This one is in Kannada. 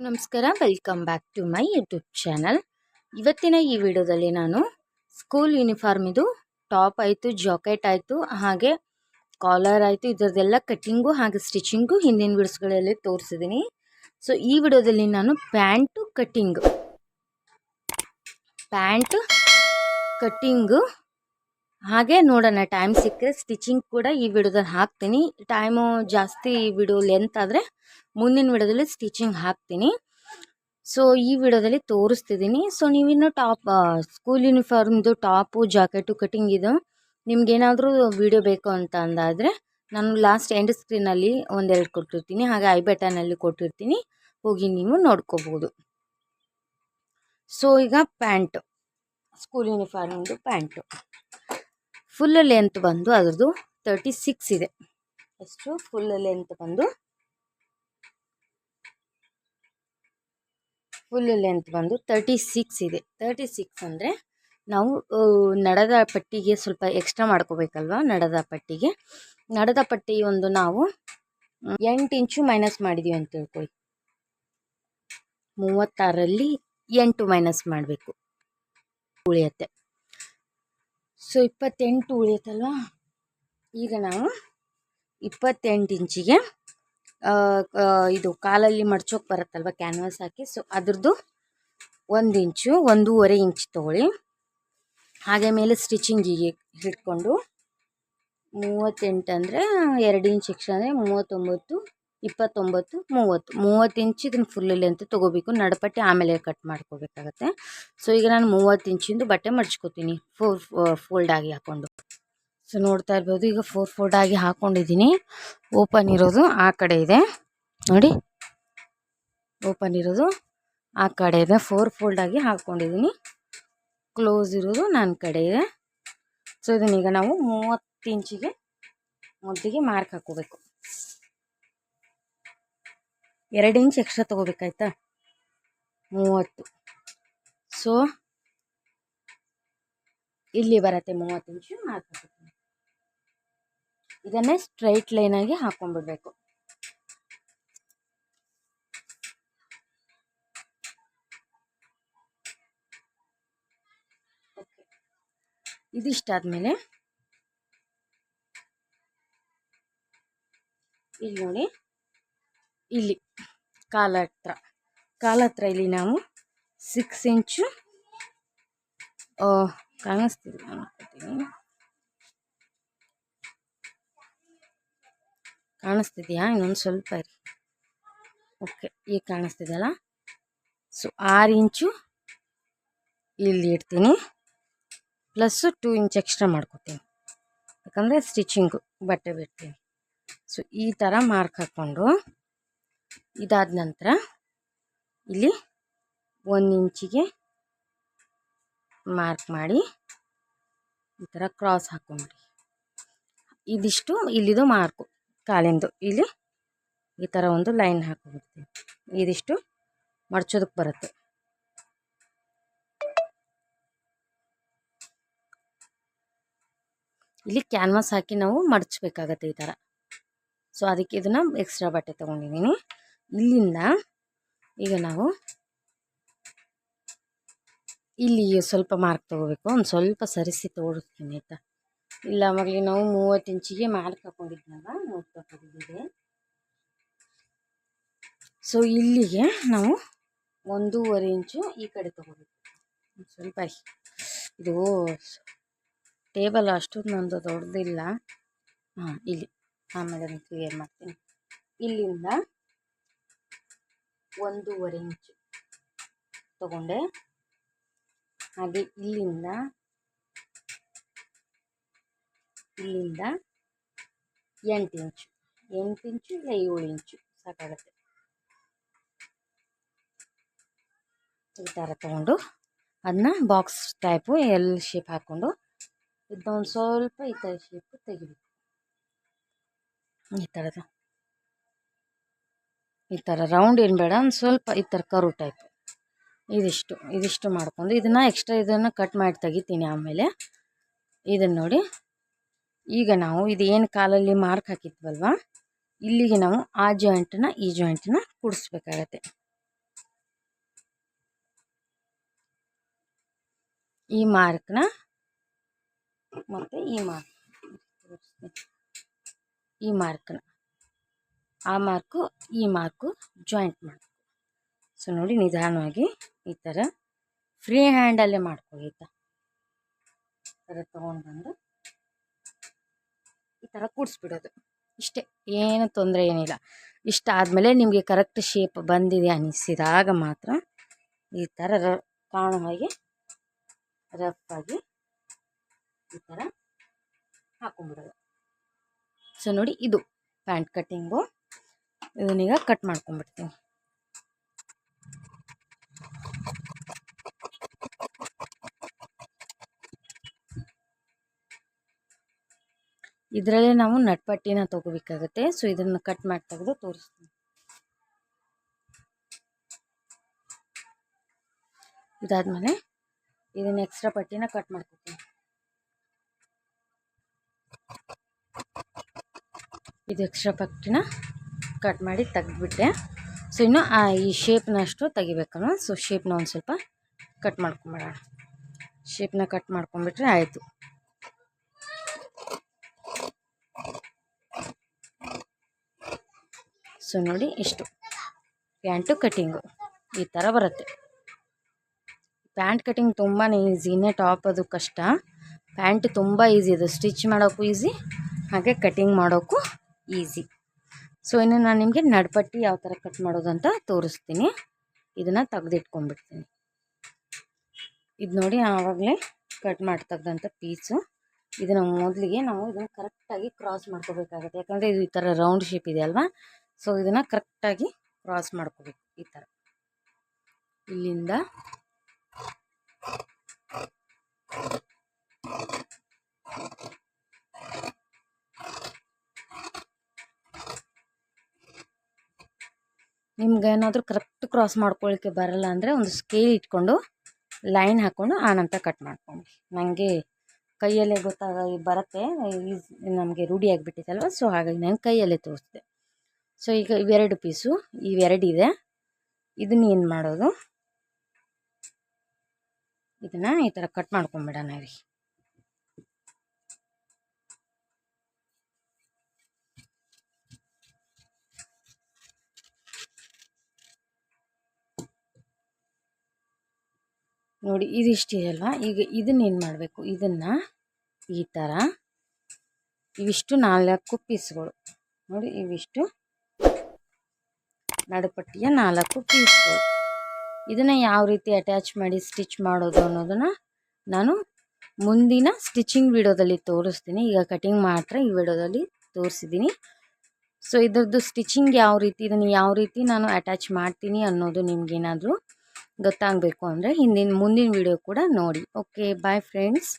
ನಮಸ್ಕಾರ. Welcome back to my YouTube channel. ಇವತ್ತಿನ ಈ ವಿಡಿಯೋದಲ್ಲಿ ನಾನು ಸ್ಕೂಲ್ ಯೂನಿಫಾರ್ಮ್ ಇದು, ಟಾಪ್ ಆಯಿತು, ಜಾಕೆಟ್ ಆಯಿತು, ಹಾಗೆ ಕಾಲರ್ ಆಯಿತು ಇದರದೆಲ್ಲ ಕಟ್ಟಿಂಗು ಹಾಗೆ ಸ್ಟಿಚಿಂಗು ಹಿಂದಿನ ವಿಡಿಯೋಸ್ಗಳಲ್ಲಿ ತೋರಿಸಿದ್ದೀನಿ. ಸೊ, ಈ ವಿಡಿಯೋದಲ್ಲಿ ನಾನು ಪ್ಯಾಂಟು ಕಟ್ಟಿಂಗು. ಪ್ಯಾಂಟ್ ಕಟ್ಟಿಂಗು, ಹಾಗೆ ನೋಡೋಣ, ಟೈಮ್ ಸಿಕ್ಕರೆ ಸ್ಟಿಚಿಂಗ್ ಕೂಡ ಈ ವಿಡಿಯೋದಲ್ಲಿ ಹಾಕ್ತೀನಿ. ಟೈಮು ಜಾಸ್ತಿ ವಿಡಿಯೋ ಲೆಂತ್ ಆದರೆ ಮುಂದಿನ ವಿಡಿಯೋದಲ್ಲಿ ಸ್ಟಿಚಿಂಗ್ ಹಾಕ್ತೀನಿ. ಸೊ ಈ ವಿಡಿಯೋದಲ್ಲಿ ತೋರಿಸ್ತಿದ್ದೀನಿ. ಸೊ ನೀವಿನ್ನು ಟಾಪ್ ಸ್ಕೂಲ್ ಯೂನಿಫಾರ್ಮ್ದು ಟಾಪು ಜಾಕೆಟು ಕಟಿಂಗ್ ಇದು ನಿಮ್ಗೇನಾದರೂ ವಿಡಿಯೋ ಬೇಕು ಅಂತ ಅಂದಾದರೆ ನಾನು ಲಾಸ್ಟ್ ಎಂಡ್ ಸ್ಕ್ರೀನಲ್ಲಿ ಒಂದೆರಡು ಕೊಟ್ಟಿರ್ತೀನಿ. ಹಾಗೆ ಐ ಬಟನಲ್ಲಿ ಕೊಟ್ಟಿರ್ತೀನಿ. ಹೋಗಿ ನೀವು ನೋಡ್ಕೋಬೋದು ಸೊ ಈಗ ಪ್ಯಾಂಟು ಸ್ಕೂಲ್ ಯೂನಿಫಾರ್ಮ್ದು ಪ್ಯಾಂಟು ಫುಲ್ ಲೆಂತ್ ಬಂದು ಅದ್ರದ್ದು ತರ್ಟಿ ಸಿಕ್ಸ್ ಇದೆ. ಎಷ್ಟು? ಫುಲ್ ಲೆಂತ್ ಬಂದು ಫುಲ್ ಲೆಂತ್ ಬಂದು ತರ್ಟಿ ಸಿಕ್ಸ್ ಇದೆ. ತರ್ಟಿ ಸಿಕ್ಸ್ ಅಂದರೆ ನಾವು ನಡದ ಪಟ್ಟಿಗೆ ಸ್ವಲ್ಪ ಎಕ್ಸ್ಟ್ರಾ ಮಾಡ್ಕೋಬೇಕಲ್ವ ನಡದ ಪಟ್ಟಿಗೆ. ನಡದ ಪಟ್ಟಿ ಒಂದು ನಾವು ಎಂಟು ಇಂಚು ಮೈನಸ್ ಮಾಡಿದ್ದೀವಿ ಅಂತ ತಿಳ್ಕೊಳ್ಳಿ ಮೂವತ್ತಾರಲ್ಲಿ ಎಂಟು ಮೈನಸ್ ಮಾಡಬೇಕು. ಉಳಿಯತ್ತೆ. ಸೊ ಇಪ್ಪತ್ತೆಂಟು ಉಳಿಯತ್ತಲ್ವ? ಈಗ ನಾವು ಇಪ್ಪತ್ತೆಂಟು ಇಂಚಿಗೆ ಇದು ಕಾಲಲ್ಲಿ ಮಡ್ಚೋಕೆ ಬರುತ್ತಲ್ವ ಕ್ಯಾನ್ವಾಸ್ ಹಾಕಿ. ಸೊ ಅದ್ರದ್ದು ಒಂದು ಇಂಚು, ಒಂದೂವರೆ ಇಂಚ್ ತೊಗೊಳ್ಳಿ. ಹಾಗೆ ಮೇಲೆ ಸ್ಟಿಚಿಂಗಿಗೆ ಹಿಡ್ಕೊಂಡು ಮೂವತ್ತೆಂಟು ಅಂದರೆ ಎರಡು ಇಂಚ್ ಎಕ್ಸ್ಟ್ರಾ ಅಂದರೆ ಮೂವತ್ತೊಂಬತ್ತು, ಇಪ್ಪತ್ತೊಂಬತ್ತು, ಮೂವತ್ತು. ಮೂವತ್ತು ಇಂಚ್ ಇದನ್ನು ಫುಲ್ ಲೆಂತ್ ತೊಗೋಬೇಕು. ನಡಪಟ್ಟಿ ಆಮೇಲೆ ಕಟ್ ಮಾಡ್ಕೋಬೇಕಾಗತ್ತೆ. ಸೊ ಈಗ ನಾನು ಮೂವತ್ತು ಇಂಚಿಂದು ಬಟ್ಟೆ ಮಡ್ಚ್ಕೋತೀನಿ. ಫೋಲ್ಡ್ ಆಗಿ ಹಾಕ್ಕೊಂಡು ಸೊ ನೋಡ್ತಾ ಇರ್ಬೋದು. ಈಗ ಫೋರ್ ಫೋಲ್ಡ್ ಆಗಿ ಹಾಕೊಂಡಿದ್ದೀನಿ. ಓಪನ್ ಇರೋದು ಆ ಕಡೆ ಇದೆ. ನೋಡಿ. ಓಪನ್ ಇರೋದು ಆ ಕಡೆ ಇದೆ. ಫೋರ್ ಫೋಲ್ಡ್ ಆಗಿ ಹಾಕ್ಕೊಂಡಿದ್ದೀನಿ ಕ್ಲೋಸ್ ಇರೋದು ನನ್ನ ಕಡೆ ಇದೆ. ಸೊ ಇದನ್ನೀಗ ನಾವು ಮೂವತ್ತು ಇಂಚಿಗೆ ಮೊದಲಿಗೆ ಮಾರ್ಕ್ ಹಾಕೋಬೇಕು ಎರಡು ಇಂಚ್ ಎಕ್ಸ್ಟ್ರಾ ತೊಗೋಬೇಕಾಯ್ತಾ? ಮೂವತ್ತು. ಸೊ ಇಲ್ಲಿ ಬರುತ್ತೆ ಮೂವತ್ತು ಇಂಚು ಮಾರ್ಕ್ ಹಾಕೋತೀನಿ ಇದನ್ನೇ ಸ್ಟ್ರೈಟ್ ಲೈನಾಗಿ ಹಾಕೊಂಡ್ಬಿಡ್ಬೇಕು. ಇದಿಷ್ಟಾದ್ಮೇಲೆ ಇಲ್ಲಿ ನೋಡಿ, ಇಲ್ಲಿ ಕಾಲ ಹತ್ರ ಕಾಲ ಹತ್ರ ಇಲ್ಲಿ ನಾವು ಸಿಕ್ಸ್ ಇಂಚು ಕಾಣಿಸ್ತಿಲ್ಲ ಅನ್ಕೋತೀನಿ. ಕಾಣಿಸ್ತಿದೆಯಾ? ಇನ್ನೊಂದು ಸ್ವಲ್ಪ ಇರಿ. ಓಕೆ ಈಗ ಕಾಣಿಸ್ತಿದೆಯಲ್ಲ? ಸೊ ಆರು ಇಂಚು ಇಲ್ಲಿ ಇಡ್ತೀನಿ. ಪ್ಲಸ್ಸು ಟೂ ಇಂಚ್ ಎಕ್ಸ್ಟ್ರಾ ಮಾಡ್ಕೊತೀನಿ. ಯಾಕಂದರೆ ಸ್ಟಿಚಿಂಗು ಬಟ್ಟೆ ಬಿಡ್ತೀನಿ. ಸೊ ಈ ಥರ ಮಾರ್ಕ್ ಹಾಕ್ಕೊಂಡು ಇದಾದ ನಂತರ ಇಲ್ಲಿ ಒಂದು ಇಂಚಿಗೆ ಮಾರ್ಕ್ ಮಾಡಿ ಈ ಥರ ಕ್ರಾಸ್ ಹಾಕೊಂಡ್ಬಿಡಿ ಇದಿಷ್ಟು ಇಲ್ಲಿದು ಮಾರ್ಕು ಕಾಲಿಂದು. ಇಲ್ಲಿ ಈ ಥರ ಒಂದು ಲೈನ್ ಹಾಕೊಂಡ್ಬಿಡ್ತೀನಿ ಇದಿಷ್ಟು ಮಡ್ಚೋದಕ್ಕೆ ಬರುತ್ತೆ. ಇಲ್ಲಿ ಕ್ಯಾನ್ವಾಸ್ ಹಾಕಿ ನಾವು ಮಡಚಬೇಕಾಗತ್ತೆ ಈ ಥರ ಸೊ, ಅದಕ್ಕೆ ಇದನ್ನು ಎಕ್ಸ್ಟ್ರಾ ಬಟ್ಟೆ ತೊಗೊಂಡಿದ್ದೀನಿ. ಇಲ್ಲಿಂದ ಈಗ ನಾವು ಇಲ್ಲಿ ಸ್ವಲ್ಪ ಮಾರ್ಕ್ ತೊಗೋಬೇಕು. ಒಂದು ಸ್ವಲ್ಪ ಸರಿಸಿ ತೋರಿಸ್ತೀನಿ ಆಯಿತಾ? ಇಲ್ಲ ಮಗಲಿ, ನಾವು ಮೂವತ್ತು ಇಂಚಿಗೆ ಮಾರ್ಕ್ ಹಾಕೊಂಡಿದ್ನಲ್ಲ ನೋಡ್ಕೊಂಡಿದ್ದೀವಿ ಸೊ ಇಲ್ಲಿಗೆ ನಾವು ಒಂದೂವರೆ ಇಂಚು ಈ ಕಡೆ ತಗೋಬೇಕು. ಸ್ವಲ್ಪ ಇದು ಟೇಬಲ್ ಅಷ್ಟು ನಂದು ದೊಡ್ಡದಿಲ್ಲ. ಹಾಂ, ಇಲ್ಲಿ. ಆಮೇಲೆ ಕ್ಲಿಯರ್ ಮಾಡ್ತೀನಿ. ಇಲ್ಲಿಂದ ಒಂದೂವರೆ ಇಂಚು ತಗೊಂಡೆ. ಹಾಗೆ ಇಲ್ಲಿಂದ ಇಲ್ಲಿಂದ ಎಂಟು ಇಂಚು. ಎಂಟು ಇಂಚು ಇಲ್ಲ ಏಳು ಇಂಚು ಸಾಕಾಗುತ್ತೆ. ಈ ಥರ ತೊಗೊಂಡು ಅದನ್ನ ಬಾಕ್ಸ್ ಟೈಪು ಎಲ್ ಶೇಪ್ ಹಾಕ್ಕೊಂಡು ಇದೊಂದು ಸ್ವಲ್ಪ ಈ ಥರ ಶೇಪು ತೆಗಿಬೇಕು. ಈ ಥರದ ಈ ಥರ ರೌಂಡ್ ಏನು ಬೇಡ, ಒಂದು ಸ್ವಲ್ಪ ಈ ಥರ ಕರು ಟೈಪ್ ಇದಿಷ್ಟು ಇದಿಷ್ಟು ಮಾಡ್ಕೊಂಡು ಇದನ್ನು ಎಕ್ಸ್ಟ್ರಾ ಇದನ್ನು ಕಟ್ ಮಾಡಿ ತೆಗಿತೀನಿ ಆಮೇಲೆ ಇದನ್ನು ನೋಡಿ. ಈಗ ನಾವು ಇದು ಏನು ಕಾಲಲ್ಲಿ ಮಾರ್ಕ್ ಹಾಕಿದ್ವಲ್ವ? ಇಲ್ಲಿಗೆ ನಾವು ಆ ಜಾಯಿಂಟನ್ನ ಈ ಜಾಯಿಂಟ್ನ ಕೂಡಿಸ್ಬೇಕಾಗತ್ತೆ. ಈ ಮಾರ್ಕ್ನ ಮತ್ತು ಈ ಮಾರ್ಕ್ ಈ ಮಾರ್ಕ್ನ ಆ ಮಾರ್ಕು ಈ ಮಾರ್ಕು ಜಾಯಿಂಟ್ ಮಾಡಬೇಕು ಸೊ ನೋಡಿ ನಿಧಾನವಾಗಿ ಈ ಥರ ಫ್ರೀ ಹ್ಯಾಂಡಲ್ಲೇ ಮಾಡ್ಕೊಳ್ಳಿ ಆಯಿತಾ? ಈ ಥರ ತೊಗೊಂಡು ಬಂದು ಈ ಥರ ಕೂಡಿಸ್ಬಿಡೋದು. ಇಷ್ಟೇ, ಏನು ತೊಂದರೆ ಏನಿಲ್ಲ. ಇಷ್ಟ ಆದಮೇಲೆ ನಿಮಗೆ ಕರೆಕ್ಟ್ ಶೇಪ್ ಬಂದಿದೆ ಅನಿಸಿದಾಗ ಮಾತ್ರ ಈ ಥರ ಕಾಣೋ ಹಾಗೆ ರಫಾಗಿ ಈ ಥರ ಹಾಕೊಂಡ್ಬಿಡೋದು. ಸೊ ನೋಡಿ ಇದು ಪ್ಯಾಂಟ್ ಕಟ್ಟಿಂಗು ಇದನ್ನೀಗ ಕಟ್ ಮಾಡ್ಕೊಂಡ್ಬಿಡ್ತೀನಿ. ಇದರಲ್ಲೇ ನಾವು ನಟ್ಪಟ್ಟಿನ ತೊಗೋಬೇಕಾಗುತ್ತೆ. ಸೊ ಇದನ್ನು ಕಟ್ ಮಾಡಿ ತೆಗೆದು ತೋರಿಸ್ತೀನಿ. ಇದಾದಮೇಲೆ ಇದನ್ನ ಎಕ್ಸ್ಟ್ರಾ ಪಟ್ಟಿನ ಕಟ್ ಮಾಡ್ಕೊತೀನಿ. ಇದು ಎಕ್ಸ್ಟ್ರಾ ಪಟ್ಟಿನ ಕಟ್ ಮಾಡಿ ತೆಗೆದ್ಬಿಟ್ಟೆ. ಸೊ ಇನ್ನು ಈ ಶೇಪ್ನಷ್ಟು ತೆಗಿಬೇಕಲ್ವ? ಸೊ ಶೇಪ್ನ ಒಂದು ಸ್ವಲ್ಪ ಕಟ್ ಮಾಡ್ಕೊಂಬಿಡೋಣ ಶೇಪ್ನ ಕಟ್ ಮಾಡ್ಕೊಂಬಿಟ್ರೆ ಆಯಿತು. ಸೊ ನೋಡಿ ಇಷ್ಟು. ಪ್ಯಾಂಟು ಕಟ್ಟಿಂಗು ಈ ಥರ ಬರುತ್ತೆ. ಪ್ಯಾಂಟ್ ಕಟ್ಟಿಂಗ್ ತುಂಬಾ ಈಸಿನೇ ಟಾಪ್ ಅದು ಕಷ್ಟ. ಪ್ಯಾಂಟ್ ತುಂಬ ಈಸಿ ಅದು. ಸ್ಟಿಚ್ ಮಾಡೋಕ್ಕೂ ಈಸಿ, ಹಾಗೆ ಕಟ್ಟಿಂಗ್ ಮಾಡೋಕ್ಕೂ ಈಸಿ. ಸೊ ಇನ್ನು ನಾನು ನಿಮಗೆ ನಡ್ಪಟ್ಟಿ ಯಾವ ಥರ ಕಟ್ ಮಾಡೋದು ಅಂತ ತೋರಿಸ್ತೀನಿ. ಇದನ್ನು ತೆಗೆದಿಟ್ಕೊಂಡ್ಬಿಡ್ತೀನಿ. ಇದು ನೋಡಿ ಆವಾಗಲೇ ಕಟ್ ಮಾಡಿ ತೆಗ್ದಂಥ ಪೀಸು. ಇದನ್ನು ಮೊದಲಿಗೆ ನಾವು ಇದನ್ನು ಕರೆಕ್ಟಾಗಿ ಕ್ರಾಸ್ ಮಾಡ್ಕೋಬೇಕಾಗುತ್ತೆ. ಯಾಕಂದರೆ ಇದು ಈ ಥರ ರೌಂಡ್ ಶೇಪ್ ಇದೆ ಅಲ್ವಾ? ಸೊ ಇದನ್ನು ಕರೆಕ್ಟಾಗಿ ಕ್ರಾಸ್ ಮಾಡ್ಕೋಬೇಕು ಈ ಥರ ಇಲ್ಲಿಂದ ನಿಮ್ಗೆ ಏನಾದರೂ ಕರೆಕ್ಟ್ ಕ್ರಾಸ್ ಮಾಡ್ಕೊಳ್ಳಿಕ್ಕೆ ಬರಲ್ಲ ಅಂದರೆ ಒಂದು ಸ್ಕೇಲ್ ಇಟ್ಕೊಂಡು ಲೈನ್ ಹಾಕ್ಕೊಂಡು ಆನಂತರ ಕಟ್ ಮಾಡ್ಕೊಂಡು ನನಗೆ ಕೈಯಲ್ಲೇ ಗೊತ್ತಾಗ ಬರುತ್ತೆ ನಮಗೆ ರೂಢಿ ಆಗಿಬಿಟ್ಟಿತ್ತಲ್ವ ಸೊ ಹಾಗಾಗಿ ನಾನು ಕೈಯಲ್ಲೇ ತೋರಿಸ್ದೆ. ಸೊ ಈಗ ಇವೆರಡು ಪೀಸು, ಇವೆರಡಿದೆ. ಇದನ್ನ ಏನು ಮಾಡೋದು? ಇದನ್ನು ಈ ಥರ ಕಟ್ ಮಾಡ್ಕೊಂಬಿಡೋಣ ರೀ ನೋಡಿ ಇದಿಷ್ಟಿದೆ ಅಲ್ವಾ? ಈಗ ಇದನ್ನೇನು ಮಾಡಬೇಕು? ಇದನ್ನು ಈ ಥರ ಇವಿಷ್ಟು ನಾಲ್ಕು ಪೀಸ್ಗಳು. ನೋಡಿ, ಇವಿಷ್ಟು ನಡುಪಟ್ಟಿಯ ನಾಲ್ಕು ಪೀಸ್ಗಳು. ಇದನ್ನು ಯಾವ ರೀತಿ ಅಟ್ಯಾಚ್ ಮಾಡಿ ಸ್ಟಿಚ್ ಮಾಡೋದು ಅನ್ನೋದನ್ನು ನಾನು ಮುಂದಿನ ಸ್ಟಿಚಿಂಗ್ ವಿಡಿಯೋದಲ್ಲಿ ತೋರಿಸ್ತೀನಿ. ಈಗ ಕಟಿಂಗ್ ಮಾತ್ರ ಈ ವಿಡಿಯೋದಲ್ಲಿ ತೋರಿಸಿದ್ದೀನಿ ಸೊ ಇದರದ್ದು ಸ್ಟಿಚಿಂಗ್ ಯಾವ ರೀತಿ, ಇದನ್ನು ಯಾವ ರೀತಿ ನಾನು ಅಟ್ಯಾಚ್ ಮಾಡ್ತೀನಿ ಅನ್ನೋದು ನಿಮಗೇನಾದರೂ ಗೊತ್ತಾಗಬೇಕು ಅಂದರೆ ಹಿಂದಿನ, ಮುಂದಿನ ವಿಡಿಯೋ ಕೂಡ ನೋಡಿ. Okay bye friends